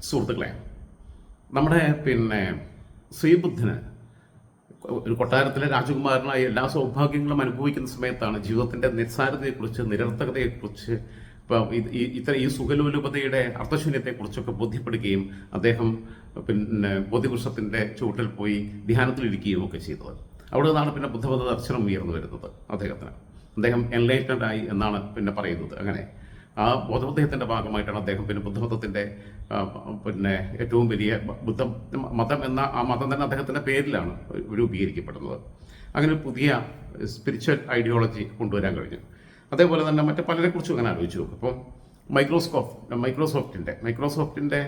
സുഹൃത്തുക്കളെ നമ്മുടെ പിന്നെ ശ്രീബുദ്ധന് ഒരു കൊട്ടാരത്തിലെ രാജകുമാരനായി എല്ലാ സൗഭാഗ്യങ്ങളും അനുഭവിക്കുന്ന സമയത്താണ് ജീവിതത്തിന്റെ നിസ്സാരതയെക്കുറിച്ച് നിരർത്ഥകതയെക്കുറിച്ച് ഇപ്പം ഇത്ര ഈ സുഖലോലുപതയുടെ അർത്ഥശൂന്യത്തെക്കുറിച്ചൊക്കെ ബോധ്യപ്പെടുകയും അദ്ദേഹം പിന്നെ ബോധിവൃക്ഷത്തിന്റെ ചുവട്ടിൽ പോയി ധ്യാനത്തിലിരിക്കുകയും ഒക്കെ ചെയ്തത്. അവിടെ നിന്നാണ് പിന്നെ ബുദ്ധമത ദർശനം ഉയർന്നു വരുന്നത് അദ്ദേഹത്തിന്. അദ്ദേഹം എൻലൈറ്റഡ് ആയി എന്നാണ് പിന്നെ പറയുന്നത്. അങ്ങനെ ആ ബോധോദയത്തിന്റെ ഭാഗമായിട്ടാണ് അദ്ദേഹം പിന്നെ ബുദ്ധമതത്തിന്റെ പിന്നെ ഏറ്റവും വലിയ ബുദ്ധ മതം എന്ന ആ മതം തന്നെ അദ്ദേഹത്തിന്റെ പേരിലാണ് രൂപീകരിക്കപ്പെടുന്നത്. അങ്ങനെ പുതിയ സ്പിരിച്വൽ ഐഡിയോളജി കൊണ്ടുവരാൻ കഴിഞ്ഞു. അതേപോലെ തന്നെ മറ്റു പലരെക്കുറിച്ചും അങ്ങനെ ആലോചിച്ചു അപ്പം മൈക്രോസ്കോപ്പ് മൈക്രോസോഫ്റ്റിന്റെ മൈക്രോസോഫ്റ്റിന്റെ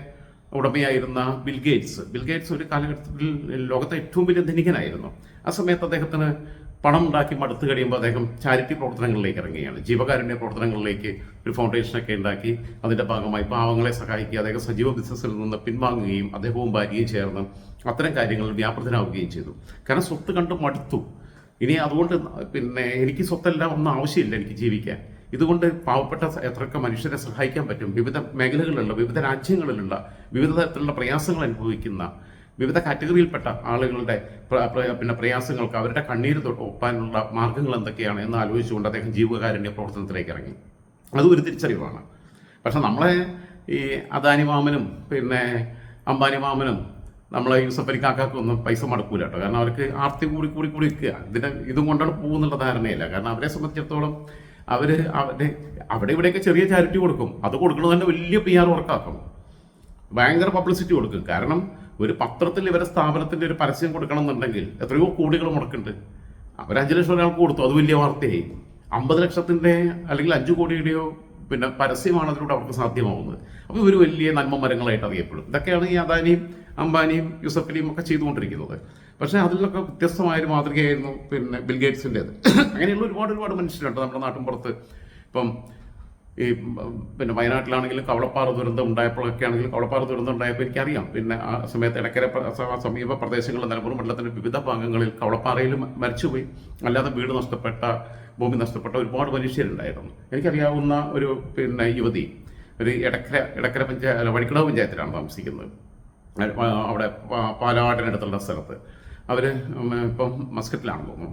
ഉടമയായിരുന്ന ബിൽ ഗേറ്റ്സ്. ബിൽ ഗേറ്റ്സ് ഒരു കാലഘട്ടത്തിൽ ലോകത്തെ ഏറ്റവും വലിയ ധനികനായിരുന്നു. ആ സമയത്ത് അദ്ദേഹത്തിന് പണം ഉണ്ടാക്കി മടുത്തു കഴിയുമ്പോൾ അദ്ദേഹം ചാരിറ്റി പ്രവർത്തനങ്ങളിലേക്ക് ഇറങ്ങുകയാണ്. ജീവകാരുണ്യ പ്രവർത്തനങ്ങളിലേക്ക് ഒരു ഫൗണ്ടേഷനൊക്കെ ഉണ്ടാക്കി അതിന്റെ ഭാഗമായി പാവങ്ങളെ സഹായിക്കുക അദ്ദേഹം സജീവ ബിസിനസ്സിൽ നിന്ന് പിൻവാങ്ങുകയും അദ്ദേഹവും ഭാര്യയും ചേർന്ന് അത്തരം കാര്യങ്ങളിൽ വ്യാപൃതനാവുകയും ചെയ്തു. കാരണം സ്വത്ത് കണ്ട് മടുത്തു. ഇനി അതുകൊണ്ട് പിന്നെ എനിക്ക് സ്വത്തെല്ലാം ഒന്നും ആവശ്യമില്ല എനിക്ക് ജീവിക്കാൻ. ഇതുകൊണ്ട് പാവപ്പെട്ട എത്രയൊക്കെ മനുഷ്യരെ സഹായിക്കാൻ പറ്റും? വിവിധ മേഖലകളിലുള്ള വിവിധ രാജ്യങ്ങളിലുള്ള വിവിധ തരത്തിലുള്ള പ്രയാസങ്ങൾ അനുഭവിക്കുന്ന വിവിധ കാറ്റഗറിയിൽപ്പെട്ട ആളുകളുടെ പിന്നെ പ്രയാസങ്ങൾക്ക് അവരുടെ കണ്ണീര് തൊട്ട് ഒപ്പാനുള്ള മാർഗങ്ങൾ എന്തൊക്കെയാണ് എന്ന് ആലോചിച്ചുകൊണ്ട് അദ്ദേഹം ജീവകാരുണ്യ പ്രവർത്തനത്തിലേക്ക് ഇറങ്ങി. അതും ഒരു തിരിച്ചറിവാണ്. പക്ഷെ നമ്മളെ ഈ അദാനി മാമനും പിന്നെ അംബാനി മാമനും നമ്മളെ യൂസഫ് അലി കാക്കാക്കൊന്നും പൈസ മടക്കൂല കേട്ടോ. കാരണം അവർക്ക് ആർത്തി കൂടി കൂടി കൂടി നിൽക്കുക. ഇതിന് ഇതും കൊണ്ടാണ് പോകുന്നുള്ള ധാരണയില്ല. കാരണം അവരെ സംബന്ധിച്ചിടത്തോളം അവർ അവരുടെ അവിടെ ഇവിടെയൊക്കെ ചെറിയ ചാരിറ്റി കൊടുക്കും. അത് കൊടുക്കുന്നത് തന്നെ വലിയ പി ആർ വർക്കാക്കും ഭയങ്കര പബ്ലിസിറ്റി കൊടുക്കും. കാരണം ഒരു പത്രത്തിൽ ഇവരെ സ്ഥാപനത്തിന്റെ ഒരു പരസ്യം കൊടുക്കണം എന്നുണ്ടെങ്കിൽ എത്രയോ കോടികൾ മുടക്കുന്നുണ്ട്. അവർ അഞ്ചു ലക്ഷം ഒരാൾക്ക് കൊടുത്തു. അത് വലിയ വാർത്തയായി. അമ്പത് ലക്ഷത്തിന്റെ അല്ലെങ്കിൽ അഞ്ചു കോടിയുടെയോ പിന്നെ പരസ്യമാണ് അതിലൂടെ അവർക്ക് സാധ്യമാവുന്നത്. അപ്പോൾ ഇവർ വലിയ നന്മ മരങ്ങളായിട്ട് അറിയപ്പെടും. ഇതൊക്കെയാണ് ഈ അദാനിയും അംബാനിയും യൂസഫലിയും ഒക്കെ ചെയ്തുകൊണ്ടിരിക്കുന്നത്. പക്ഷേ അതിലൊക്കെ വ്യത്യസ്തമായൊരു മാതൃകയായിരുന്നു പിന്നെ ബിൽഗേറ്റ്സിന്റെത് അങ്ങനെയുള്ള ഒരുപാട് ഒരുപാട് മനുഷ്യരുണ്ട് നമ്മുടെ നാട്ടിൻ പുറത്ത് ഇപ്പം ഈ പിന്നെ വയനാട്ടിലാണെങ്കിലും കവളപ്പാറ ദുരന്തം ഉണ്ടായപ്പോഴൊക്കെ ആണെങ്കിലും കവളപ്പാറ ദുരന്തം ഉണ്ടായപ്പോൾ എനിക്കറിയാം. പിന്നെ ആ സമയത്ത് ഇടക്കര സമീപ പ്രദേശങ്ങളിൽ നിലമ്പൂർ മണ്ഡലത്തിന്റെ വിവിധ ഭാഗങ്ങളിൽ കവളപ്പാറയിൽ മരിച്ചുപോയി. അല്ലാതെ വീട് നഷ്ടപ്പെട്ട ഭൂമി നഷ്ടപ്പെട്ട ഒരുപാട് മനുഷ്യരുണ്ടായിരുന്നു. എനിക്കറിയാവുന്ന ഒരു പിന്നെ യുവതി ഒരു ഇടക്കര ഇടക്കര അല്ല വഴിക്കടവ് പഞ്ചായത്തിലാണ് താമസിക്കുന്നത്. അവിടെ പാലാടിനടുത്തുള്ള സ്ഥലത്ത്. അവർ ഇപ്പം മസ്കറ്റിലാണ് തോന്നുന്നു.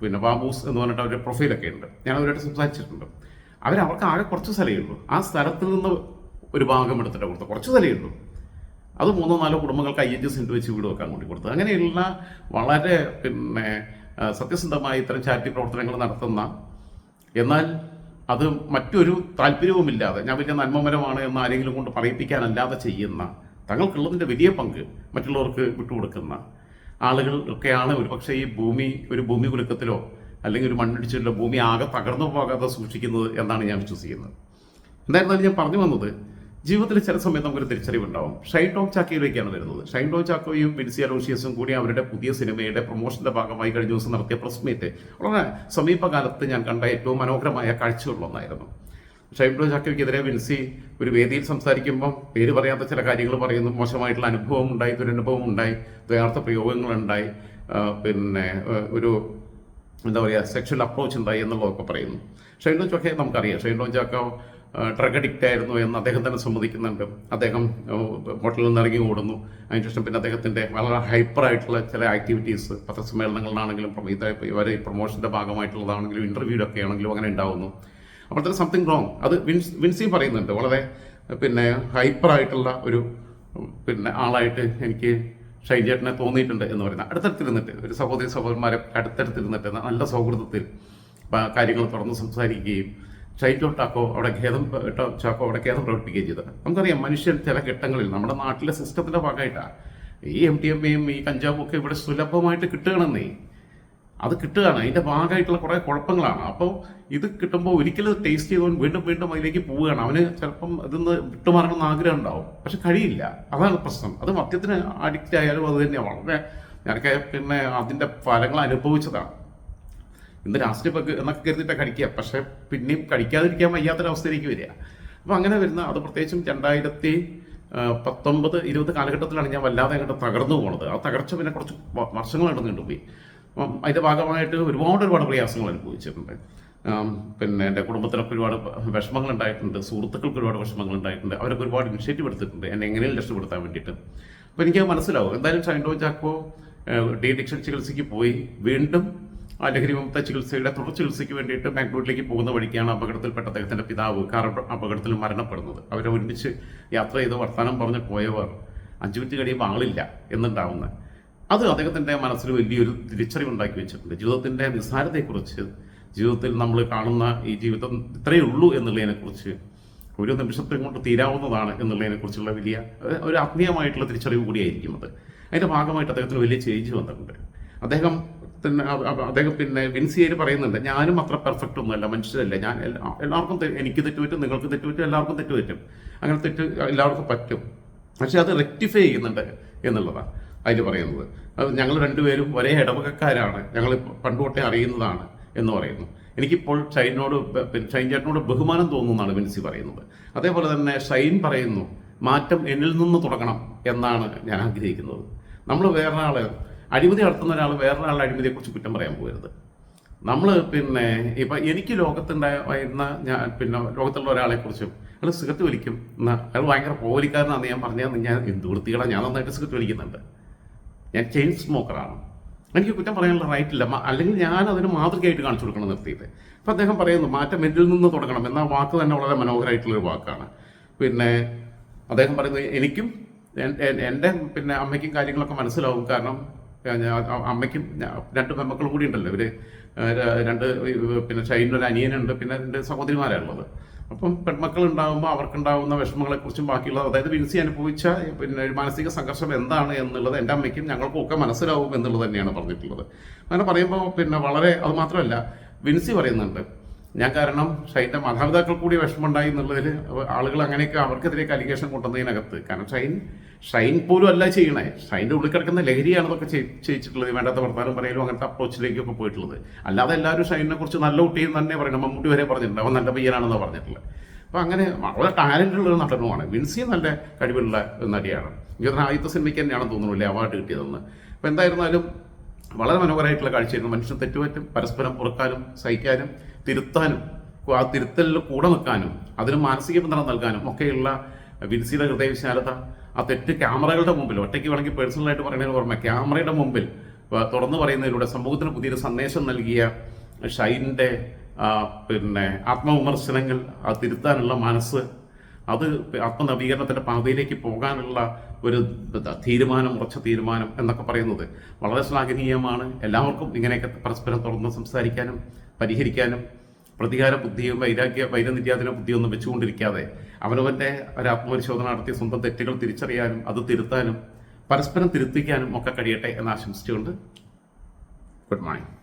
പിന്നെ ബാബൂസ് എന്ന് പറഞ്ഞിട്ട് അവരുടെ പ്രൊഫൈലൊക്കെ ഉണ്ട്. ഞാൻ അവരുമായിട്ട് സംസാരിച്ചിട്ടുണ്ട്. അവർ അവർക്ക് ആകെ കുറച്ച് സ്ഥലമേ ഉള്ളൂ. ആ സ്ഥലത്തിൽ നിന്ന് ഒരു ഭാഗം എടുത്തിട്ട് കൊടുത്തു കുറച്ച് സ്ഥലമേ ഉള്ളൂ. അത് മൂന്നോ നാലോ കുടുംബങ്ങൾക്ക് അയ്യഞ്ച് സെന്റ് വെച്ച് വീട് വെക്കാൻ വേണ്ടി കൊടുത്തു അങ്ങനെയുള്ള വളരെ പിന്നെ സത്യസന്ധമായി ഇത്തരം ചാരിറ്റി പ്രവർത്തനങ്ങൾ നടത്തുന്ന എന്നാൽ അത് മറ്റൊരു താല്പര്യവുമില്ലാതെ ഞാൻ വലിയ നന്മമരമാണ് എന്ന് ആരെങ്കിലും കൊണ്ട് പറയിപ്പിക്കാനല്ലാതെ ചെയ്യുന്ന തങ്ങൾക്കുള്ളതിന്റെ വലിയ പങ്ക് മറ്റുള്ളവർക്ക് വിട്ടുകൊടുക്കുന്ന ആളുകൾ ഒക്കെയാണ്. ഒരു പക്ഷേ ഈ ഭൂമി ഒരു ഭൂമി കുലുക്കത്തിലോ അല്ലെങ്കിൽ ഒരു മണ്ണിടിച്ചിലോ ഭൂമി ആകെ തകർന്നു പോകാതെ സൂക്ഷിക്കുന്നത് എന്നാണ് ഞാൻ വിശ്വസിക്കുന്നത്. എന്തായിരുന്നാലും ഞാൻ പറഞ്ഞു വന്നത് ജീവിതത്തിൽ ചില സമയത്ത് നമുക്കൊരു തിരിച്ചറിവുണ്ടാവും. ഷൈൻ ടോം ചാക്കയിലേക്കാണ് വരുന്നത്. ഷൈൻ ടോം ചാക്കോയും വിൻസി അലോഷ്യസും കൂടി അവരുടെ പുതിയ സിനിമയുടെ പ്രൊമോഷന്റെ ഭാഗമായി കഴിഞ്ഞ ദിവസം നടത്തിയ പ്രസ് മീറ്റ് വളരെ സമീപകാലത്ത് ഞാൻ കണ്ട ഏറ്റവും മനോഹരമായ കാഴ്ചകളിലൊന്നായിരുന്നു. ഷൈൻ ടോം ചാക്കോയ്ക്കെതിരെ വിൻസി ഒരു വേദിയിൽ സംസാരിക്കുമ്പോൾ പേര് പറയാത്ത ചില കാര്യങ്ങൾ പറയുന്നു. മോശമായിട്ടുള്ള അനുഭവം ഉണ്ടായി ദുരനുഭവം ഉണ്ടായി ദ്വയാർത്ഥ പ്രയോഗങ്ങളുണ്ടായി. പിന്നെ ഒരു എന്താ പറയുക സെക്ഷൽ അപ്രോച്ച് ഉണ്ടായി എന്നുള്ളതൊക്കെ പറയുന്നു. ഷൈൻ ലോഞ്ചൊക്കെ നമുക്കറിയാം. ഷൈൻ ലോഞ്ചൊക്കെ ചാക്കോ ഡ്രഗ് അഡിക്റ്റ് ആയിരുന്നു എന്ന് അദ്ദേഹം തന്നെ സമ്മതിക്കുന്നുണ്ട്. അദ്ദേഹം ഹോട്ടലിൽ നിന്ന് ഇറങ്ങി ഓടുന്നു. അതിനുശേഷം പിന്നെ അദ്ദേഹത്തിന്റെ വളരെ ഹൈപ്പർ ആയിട്ടുള്ള ചില ആക്ടിവിറ്റീസ് പത്രസമ്മേളനങ്ങളിലാണെങ്കിലും ഇവരെ പ്രൊമോഷന്റെ ഭാഗമായിട്ടുള്ളതാണെങ്കിലും ഇന്റർവ്യൂലൊക്കെ ആണെങ്കിലും അങ്ങനെ ഉണ്ടാവുന്നു. അപ്പോൾ തന്നെ സംതിങ് റോങ് അത് വിൻസ് വിൻസി പറയുന്നുണ്ട്. വളരെ പിന്നെ ഹൈപ്പർ ആയിട്ടുള്ള ഒരു പിന്നെ ആളായിട്ട് എനിക്ക് ഷൈൻ ചേട്ടനെ തോന്നിയിട്ടുണ്ട് എന്ന് പറയുന്നത് അടുത്തടുത്തിരുന്നിട്ട് ഒരു സഹോദരി സഹോദരന്മാരെ അടുത്തടുത്തിരുന്നിട്ട് നല്ല സൗഹൃദത്തിൽ കാര്യങ്ങൾ തുറന്ന് സംസാരിക്കുകയും ഷൈജോ ടാക്കോ അവിടെ ഖേദം ചാക്കോ അവിടെ ഖേദം പ്രകടിപ്പിക്കുകയും ചെയ്തത്. നമുക്കറിയാം മനുഷ്യൻ ചില ഘട്ടങ്ങളിൽ നമ്മുടെ നാട്ടിലെ സിസ്റ്റത്തിന്റെ ഭാഗമായിട്ടാണ് ഈ എം ടി എം എയും ഈ കഞ്ചാവും ഒക്കെ ഇവിടെ സുലഭമായിട്ട് കിട്ടുകയാണെന്നേ അത് കിട്ടുകയാണ്. അതിന്റെ ഭാഗമായിട്ടുള്ള കുറേ കുഴപ്പങ്ങളാണ്. അപ്പോൾ ഇത് കിട്ടുമ്പോൾ ഒരിക്കലും ടേസ്റ്റ് ചെയ്തവൻ വീണ്ടും വീണ്ടും അതിലേക്ക് പോവുകയാണ്. അവന് ചിലപ്പം ഇതിന്ന് വിട്ടുമാറണമെന്ന് ആഗ്രഹം ഉണ്ടാവും. പക്ഷെ കഴിയില്ല. അതാണ് പ്രശ്നം. അത് മദ്യത്തിന് അഡിക്റ്റ് ആയാലും അത് തന്നെയാണ് വളരെ ഞാനൊക്കെ പിന്നെ അതിന്റെ ഫലങ്ങൾ അനുഭവിച്ചതാണ്. ഇന്ന് രാഷ്ട്രീയ പക്ക് എന്നൊക്കെ കരുതിയിട്ട് കഴിക്കുക. പക്ഷെ പിന്നെയും കഴിക്കാതിരിക്കാൻ വയ്യാത്തൊരവസ്ഥയിലേക്ക് വരിക. അപ്പോൾ അങ്ങനെ വരുന്ന അത് പ്രത്യേകിച്ചും രണ്ടായിരത്തി പത്തൊമ്പത് ഇരുപത് കാലഘട്ടത്തിലാണ് ഞാൻ വല്ലാതെ അങ്ങോട്ട് തകർന്നു പോണത്. ആ തകർച്ച പിന്നെ കുറച്ച് വർഷങ്ങളായിട്ട് നീണ്ടുപോയി. അപ്പം അതിന്റെ ഭാഗമായിട്ട് ഒരുപാട് ഒരുപാട് പ്രയാസങ്ങൾ അനുഭവിച്ചിട്ടുണ്ട്. പിന്നെ എന്റെ കുടുംബത്തിലൊക്കെ ഒരുപാട് വിഷമങ്ങൾ ഉണ്ടായിട്ടുണ്ട്. സുഹൃത്തുക്കൾക്ക് ഒരുപാട് വിഷമങ്ങൾ ഉണ്ടായിട്ടുണ്ട്. അവരൊക്കെ ഒരുപാട് ഇനിഷ്യേറ്റീവ് എടുത്തിട്ടുണ്ട്. എന്നെ എങ്ങനെയും രക്ഷപ്പെടുത്താൻ വേണ്ടിയിട്ട്. അപ്പോൾ എനിക്ക് മനസ്സിലാവും. എന്തായാലും ഷൈൻഡോ ചാക്കോ ഡി ഡിക്ഷൻ ചികിത്സയ്ക്ക് പോയി. വീണ്ടും ആ ലഹരി വിമുക്ത ചികിത്സയുടെ തുടർ ചികിത്സയ്ക്ക് വേണ്ടിയിട്ട് ബാംഗ്ലൂരിലേക്ക് പോകുന്ന വഴിക്കാണ് അപകടത്തിൽപ്പെട്ട അദ്ദേഹത്തിന്റെ പിതാവ് കാർ അപകടത്തിൽ മരണപ്പെടുന്നത്. അവരെ ഒരുമിച്ച് യാത്ര ചെയ്ത് വർത്തമാനം പറഞ്ഞ് പോയവർ അഞ്ചു മിനിറ്റ് കഴിയുമ്പോൾ ആളില്ല എന്നുണ്ടാവുന്നത്. അത് അദ്ദേഹത്തിന്റെ മനസ്സിൽ വലിയൊരു തിരിച്ചറിവ് ഉണ്ടാക്കി വെച്ചിട്ടുണ്ട്. ജീവിതത്തിന്റെ നിസ്സാരതയെക്കുറിച്ച് ജീവിതത്തിൽ നമ്മൾ കാണുന്ന ഈ ജീവിതം ഇത്രയേ ഉള്ളൂ എന്നുള്ളതിനെക്കുറിച്ച് ഒരു നിമിഷത്തെ കൊണ്ട് തീരാവുന്നതാണ് എന്നുള്ളതിനെക്കുറിച്ചുള്ള വലിയ ഒരു ആത്മീയമായിട്ടുള്ള തിരിച്ചറിവ് കൂടിയായിരിക്കും അത്. അതിന്റെ ഭാഗമായിട്ട് അദ്ദേഹത്തിന് വലിയ ചേഞ്ച് വന്നിട്ടുണ്ട്. അദ്ദേഹം അ- അദ്ദേഹം പിന്നെ വിൻസിയയിൽ പറയുന്നുണ്ട് ഞാനും അത്ര പെർഫെക്റ്റ് ഒന്നുമല്ല മനുഷ്യരല്ല. ഞാൻ എല്ലാവർക്കും എനിക്ക് തെറ്റുപറ്റും നിങ്ങൾക്ക് തെറ്റുപറ്റും എല്ലാവർക്കും തെറ്റുപറ്റും. അങ്ങനെ തെറ്റ് എല്ലാവർക്കും പറ്റും. പക്ഷെ അത് റെക്ടിഫൈ ചെയ്യുന്നുണ്ട് എന്നുള്ളതാണ്. അതിൽ പറയുന്നത്. അത് ഞങ്ങൾ രണ്ടുപേരും ഒരേ ഇടവകക്കാരാണ്. ഞങ്ങൾ പണ്ട് തൊട്ടേ അറിയുന്നതാണ് എന്ന് പറയുന്നു. എനിക്കിപ്പോൾ ഷൈനോട് ഷൈൻ ചേട്ടനോട് ബഹുമാനം തോന്നുന്നതാണ് വിൻസി പറയുന്നത്. അതേപോലെ തന്നെ ഷൈൻ പറയുന്നു മാറ്റം എന്നിൽ നിന്ന് തുടങ്ങണം എന്നാണ് ഞാൻ ആഗ്രഹിക്കുന്നത്. നമ്മൾ വേറൊരാൾ അഴിമതി നടത്തുന്ന ഒരാൾ വേറൊരാളുടെ അഴിമതിയെക്കുറിച്ച് കുറ്റം പറയാൻ പോകരുത്. നമ്മൾ പിന്നെ ഇപ്പം എനിക്ക് ലോകത്തുണ്ടായിരുന്ന ഞാൻ പിന്നെ ലോകത്തുള്ള ഒരാളെക്കുറിച്ചും അയാൾ സുഖത്ത് വലിക്കും എന്നാൽ അയാൾ ഭയങ്കര പോലിക്കാരനാണെന്ന് ഞാൻ പറഞ്ഞാൽ ഞാൻ എന്ത് വൃത്തികളാണ് ഞാൻ നന്നായിട്ട് സുഖത്ത് വലിക്കുന്നുണ്ട്. ഞാൻ ചെയിൻ സ്മോക്കറാണ് എനിക്ക് കുറ്റം പറയാനുള്ള റൈറ്റ് ഇല്ല. അല്ലെങ്കിൽ ഞാൻ അതിന് മാതൃകയായിട്ട് കാണിച്ചു കൊടുക്കണം നിർത്തിയിട്ട്. അപ്പം അദ്ദേഹം പറയുന്നു മാറ്റം എന്നിൽ നിന്ന് തുടങ്ങണം. എന്ന വാക്ക് തന്നെ വളരെ മനോഹരമായിട്ടുള്ളൊരു വാക്കാണ്. പിന്നെ അദ്ദേഹം പറയുന്നത് എനിക്കും എൻ- എൻ- എന്റെ പിന്നെ അമ്മയ്ക്കും കാര്യങ്ങളൊക്കെ മനസ്സിലാവും. കാരണം അമ്മയ്ക്കും രണ്ട് പെമ്മക്കളും കൂടി ഉണ്ടല്ലോ. ഇവർ രണ്ട് പിന്നെ ഷൈനൊരു അനിയനുണ്ട്. പിന്നെ രണ്ട് സഹോദരിമാരാണുള്ളത്. അപ്പം പെൺമക്കൾ ഉണ്ടാകുമ്പോൾ അവർക്കുണ്ടാകുന്ന വിഷമങ്ങളെക്കുറിച്ചും ബാക്കിയുള്ള അതായത് വിൻസി അനുഭവിച്ച പിന്നെ മാനസിക സംഘർഷം എന്താണ് എന്നുള്ളത് എന്റെ അമ്മയ്ക്കും ഞങ്ങൾക്കും ഒക്കെ മനസ്സിലാവും എന്നുള്ളത് തന്നെയാണ് പറഞ്ഞിട്ടുള്ളത്. അങ്ങനെ പറയുമ്പോൾ പിന്നെ വളരെ അത് മാത്രമല്ല വിൻസി പറയുന്നുണ്ട് ഞാൻ കാരണം ഷൈന്റെ മാതാപിതാക്കൾ കൂടി വിഷമമുണ്ടായി എന്നുള്ളതിൽ ആളുകൾ അങ്ങനെയൊക്കെ അവർക്കെതിരെയൊക്കെ അലിഗേഷൻ കൊണ്ടുവന്നതിനകത്ത്. കാരണം ഷൈൻ ഷൈൻ പോലും അല്ല ചെയ്യണേ. ഷൈന്റെ ഉള്ളിൽ കിടക്കുന്ന ലഹരിയാണ് ഇതൊക്കെ ചെയ്- ചെയ്യിച്ചിട്ടുള്ളത്. വേണ്ടാത്ത വർത്താനം പറയലും അങ്ങനത്തെ അപ്രോച്ചിലേക്കൊക്കെ പോയിട്ടുള്ളത്. അല്ലാതെ എല്ലാവരും ഷൈനിനെ കുറിച്ച് നല്ല കുട്ടിയും തന്നെ പറയണം. മമ്മൂട്ടി വരെ പറഞ്ഞിട്ടുണ്ട്. അവൻ നല്ല പയ്യനാണെന്ന് പറഞ്ഞിട്ടുള്ളത്. അപ്പോൾ അങ്ങനെ വളരെ ടാലന്റ് ഉള്ള ഒരു നടനുമാണ്. വിൻസി നല്ല കഴിവുള്ള നടിയാണ്. തോന്നുന്നു ആദ്യത്തെ സിനിമയ്ക്ക് തന്നെയാണെന്ന് തോന്നുന്നില്ലേ അവാർഡ് കിട്ടിയതെന്ന്. അപ്പോൾ എന്തായിരുന്നാലും വളരെ മനോഹരമായിട്ടുള്ള കാഴ്ചയായിരുന്നു. മനുഷ്യൻ തെറ്റുപറ്റും പരസ്പരം പുറക്കാനും സഹിക്കാനും തിരുത്താനും ആ തിരുത്തലിൽ കൂടെ നിൽക്കാനും അതിന് മാനസിക പിന്തുണ നൽകാനും ഒക്കെയുള്ള വിൻസിയുടെ ഹൃദയവിശാലത ആ തെറ്റ് ക്യാമറകളുടെ മുമ്പിൽ ഒറ്റയ്ക്ക് വേണമെങ്കിൽ പേഴ്സണലായിട്ട് പറയുന്നതിന് പുറമെ ക്യാമറയുടെ മുമ്പിൽ തുറന്ന് പറയുന്നതിലൂടെ സമൂഹത്തിന് പുതിയൊരു സന്ദേശം നൽകിയ ഷൈനിന്റെ പിന്നെ ആത്മവിമർശനങ്ങൾ ആ തിരുത്താനുള്ള മനസ്സ് അത് ആത്മനവീകരണത്തിന്റെ പാതയിലേക്ക് പോകാനുള്ള ഒരു തീരുമാനം ഉറച്ച തീരുമാനം എന്നൊക്കെ പറയുന്നത് വളരെ ശ്ലാഘനീയമാണ്. എല്ലാവർക്കും ഇങ്ങനെയൊക്കെ പരസ്പരം തുറന്ന് സംസാരിക്കാനും പരിഹരിക്കാനും പ്രതികാര ബുദ്ധിയും വൈരാഗ്യ വൈരനിര്യാതന ബുദ്ധിയൊന്നും വെച്ചുകൊണ്ടിരിക്കാതെ അവനവന്റെ ഒരു ആത്മപരിശോധന നടത്തി സ്വന്തം തെറ്റുകൾ തിരിച്ചറിയാനും അത് തിരുത്താനും പരസ്പരം തിരുത്തിക്കാനും ഒക്കെ കഴിയട്ടെ എന്ന് ആശംസിച്ചുകൊണ്ട് ഗുഡ് മോർണിംഗ്.